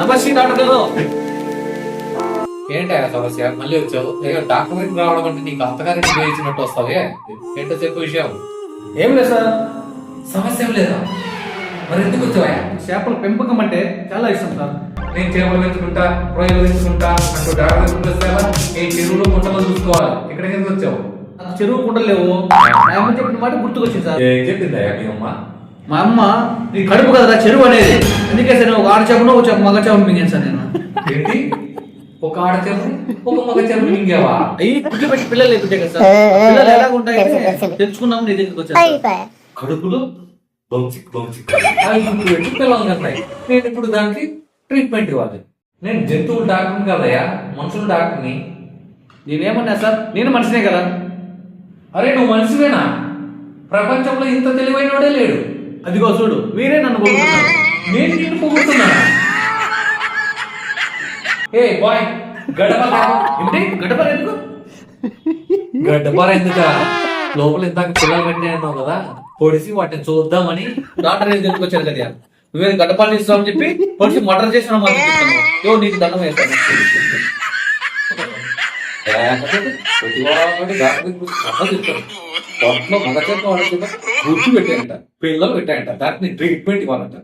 నమస్తే డాక్టర్ గారు ఏంటి సమస్య? మళ్ళీ వచ్చావు. డాక్టర్ దగ్గరికి రావడం అంటే నీకు అంతగానే వేయించినట్టు వస్తావే? ఏంటో చెప్పు విషయం. ఏం లేదు సార్. సమస్య ఏం లేదా? మరి ఎందుకు వచ్చావా చేపల పెంపకం అంటే చాలా ఇష్టం సార్. నేను చేపలు పెంచుకుంటా రొయ్యలు పెంచుకుంటా అంటూ డాక్టర్ దగ్గరికి వస్తావా? నేను చెరువులో గుంటలో చూసుకోవాలి. ఇక్కడికి ఎందుకు వచ్చావు? చెరువు కుంటలు లేవు చెప్పిన మాట గుర్తుకొచ్చింది సార్. ఏం చెప్పిందా మీ అమ్మ? మా అమ్మ నీ కడుపు కదా చెరువు అనేది. అందుకే సార్ ఒక ఆడ చేపను ఒక చేప మగ చేపను మింగాను సార్ నేను. ఏంటి? ఒక ఆడ చెరువు ఒక మగ చెరువు మింగావా? అయ్యి పెట్టి పిల్లలు లేకుంటే కదా సార్. పిల్లలు ఎలాగ ఉంటాయి తెలుసుకున్నాం నీ దగ్గరికి వచ్చాను కడుపులో బొంచిక్ బొంచిక్. అవి ఇప్పుడు పెట్టి పిల్లలు కన్నాయి నేను ఇప్పుడు దానికి ట్రీట్మెంట్ ఇవ్వాలి. నేను జంతువుల డాక్టర్ని కదయ్యా మనుషుల డాక్టర్ని. నేనేమన్నా సార్ నేను మనిషినే కదా. అరే నువ్వు మనిషివేనా? ప్రపంచంలో ఇంత తెలివైనోడే లేడు. అదిగో చూడు మీరే నన్ను పొగుడుతున్నారు నేను నిన్ను పొగుడుతున్నానా ఏ బాయ్ గడప ఏంటి గడప ఎందుకు గడ్డపార ఎందుక లోపల ఇందాక పిల్లలు కట్టే అన్నావు కదా పొడిసి వాటిని చూద్దామని డాక్టర్ ఏం వచ్చారు కదా నువ్వే గడ్డపాలు ఇస్తామని చెప్పి పొడిచి మర్డర్ చేసిన యో నీకు దండం వేస్తాను డాక్టర్ దాంట్లో వచ్చి కథ మగ చేత వాళ్ళ చేత గుర్తు పెట్టాయంట పిల్లలు పెట్టాయంట దానికి ట్రీట్మెంట్ ఇవ్వాలంట.